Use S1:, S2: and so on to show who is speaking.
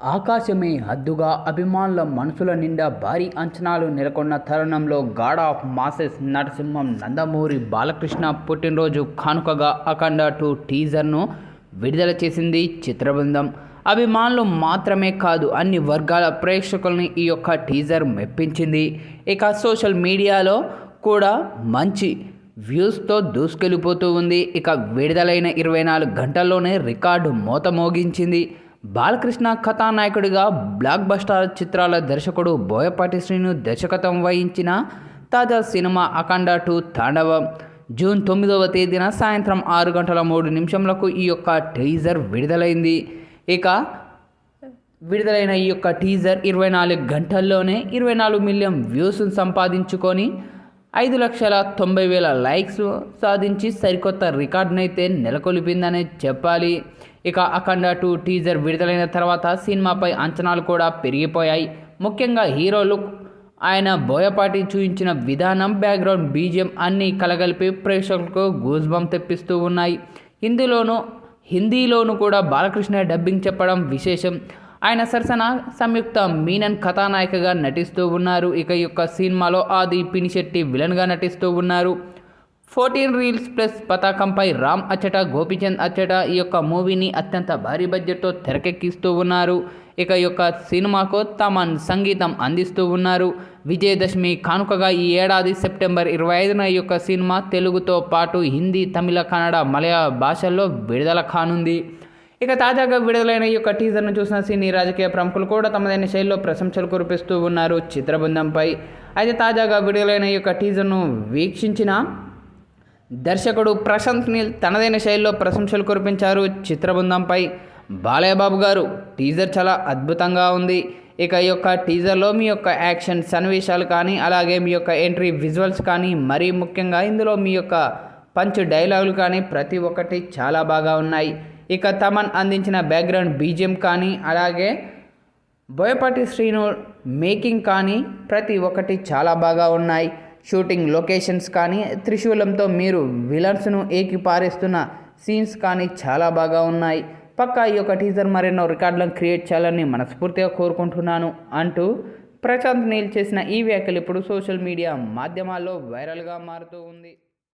S1: ఆకాశమే హద్దుగా అభిమానుల మనసుల నిండా భారీ అంచనాలు నెలకొన్న తరుణంలో god of masses Narasimham Nandamuri Balakrishna పుట్టినరోజు కానుకగా అఖండ టూ టీజర్ను విడుదల చేసింది చిత్రబృందం. అభిమానులు మాత్రమే కాదు అన్ని వర్గాల ప్రేక్షకుల్ని ఈ యొక్క టీజర్ మెప్పించింది. ఇక సోషల్ మీడియాలో కూడా మంచి వ్యూస్తో దూసుకెళ్ళిపోతూ ఉంది. ఇక విడుదలైన ఇరవై నాలుగు గంటల్లోనే రికార్డు మోత మోగించింది బాలకృష్ణ కథానాయకుడిగా బ్లాక్ బస్టర్ చిత్రాల దర్శకుడు బోయపాటి శ్రీను దర్శకత్వం వహించిన తాజా cinema Akhanda two Thandavam. June తొమ్మిదవ తేదీన సాయంత్రం ఆరు గంటల మూడు నిమిషంలకు ఈ యొక్క టీజర్ విడుదలైంది. ఇక విడుదలైన ఈ యొక్క టీజర్ ఇరవై నాలుగు గంటల్లోనే ఇరవై నాలుగు మిలియన్ వ్యూస్ సంపాదించుకొని ఐదు లక్షల తొంభై వేల లైక్స్ సాధించి సరికొత్త రికార్డునైతే నెలకొల్పిందనే చెప్పాలి. ఇక అఖండ టూ టీజర్ విడుదలైన తర్వాత సినిమాపై అంచనాలు కూడా పెరిగిపోయాయి. ముఖ్యంగా హీరోలు ఆయన బోయపాటి చూపించిన విధానం బ్యాక్గ్రౌండ్ బీజియం అన్నీ కలగలిపి ప్రేక్షకులకు గూజ్బం తెప్పిస్తూ ఉన్నాయి. ఇందులోనూ హిందీలోనూ కూడా బాలకృష్ణ డబ్బింగ్ చెప్పడం విశేషం. ఆయన సరసన సంయుక్త మీనన్ కథానాయికగా నటిస్తూ ఉన్నారు. ఇక యొక్క సినిమాలో ఆది పినిశెట్టి విలన్గా నటిస్తూ ఉన్నారు. ఫోర్టీన్ రీల్స్ ప్లస్ పతాకంపై రామ్ అచ్చట గోపిచంద్ అచ్చట ఈ యొక్క మూవీని అత్యంత భారీ బడ్జెట్తో తెరకెక్కిస్తూ ఉన్నారు. ఇక యొక్క సినిమాకు తమన్ సంగీతం అందిస్తూ ఉన్నారు. విజయదశమి కానుకగా ఈ ఏడాది సెప్టెంబర్ ఇరవై ఐదున ఈ యొక్క సినిమా తెలుగుతో పాటు హిందీ తమిళ కన్నడ మలయాళ భాషల్లో విడుదల కానుంది. ఇక తాజాగా విడుదలైన ఈ యొక్క టీజర్ను చూసిన సినీ రాజకీయ ప్రముఖులు కూడా తమదైన శైలిలో ప్రశంసలు కురిపిస్తూ ఉన్నారు చిత్రబృందంపై. అయితే తాజాగా విడుదలైన ఈ యొక్క టీజర్ను వీక్షించిన దర్శకుడు ప్రశాంత్ నీల్ తనదైన శైలిలో ప్రశంసలు కురిపించారు చిత్రబృందంపై. బాలయ్యబాబు గారు టీజర్ చాలా అద్భుతంగా ఉంది. ఇక ఈ యొక్క టీజర్లో మీ యొక్క యాక్షన్ సన్నివేశాలు కానీ అలాగే మీ యొక్క ఎంట్రీ విజువల్స్ కానీ మరీ ముఖ్యంగా ఇందులో మీ యొక్క పంచ్ డైలాగులు కానీ ప్రతి ఒక్కటి చాలా బాగా ఉన్నాయి. ఇక తమన్ అందించిన బ్యాక్గ్రౌండ్ బీజిఎం కానీ అలాగే బోయపాటి శ్రీను మేకింగ్ కానీ ప్రతి ఒక్కటి చాలా బాగా ఉన్నాయి. షూటింగ్ లొకేషన్స్ కానీ త్రిశూలంతో మీరు విలన్స్ను ఏకి పారేస్తున్న సీన్స్ కానీ చాలా బాగా ఉన్నాయి. పక్కా ఈ యొక్క టీజర్ మరెన్నో రికార్డులను క్రియేట్ చేయాలని మనస్ఫూర్తిగా కోరుకుంటున్నాను అంటూ ప్రశాంత్ నీల్ చేసిన ఈ వ్యాఖ్యలు ఇప్పుడు సోషల్ మీడియా మాధ్యమాల్లో వైరల్గా మారుతూ ఉంది.